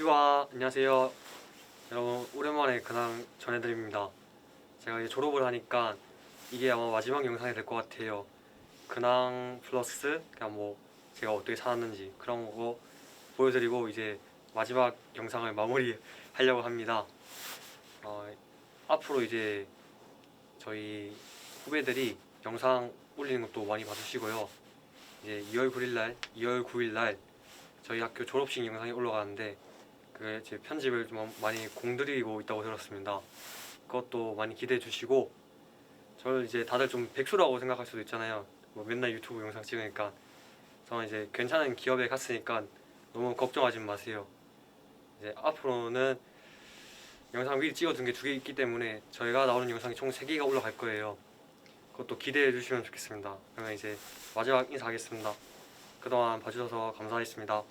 큐아 안녕하세요. 여러분 오랜만에 근황 전해드립니다. 제가 이제 졸업을 하니까 이게 아마 마지막 영상이 될 것 같아요. 근황 플러스 그냥 뭐 제가 어떻게 살았는지 그런 거 보여드리고 이제 마지막 영상을 마무리 하려고 합니다. 어, 앞으로 이제 저희 후배들이 영상 올리는 것도 많이 봐주시고요. 이제 2월 9일 날 2월 9일 날 저희 학교 졸업식 영상이 올라가는데 그제 편집을 좀 많이 공들이고 있다고 들었습니다. 그것도 많이 기대해 주시고 저는 이제 다들 좀 백수라고 생각할 수도 있잖아요. 뭐 맨날 유튜브 영상 찍으니까 저는 이제 괜찮은 기업에 갔으니까 너무 걱정하지 마세요. 이제 앞으로는 영상 미리 찍어둔 게 두 개 있기 때문에 저희가 나오는 영상이 총 세 개가 올라갈 거예요. 그것도 기대해 주시면 좋겠습니다. 그러면 이제 마지막 인사하겠습니다. 그동안 봐주셔서 감사했습니다.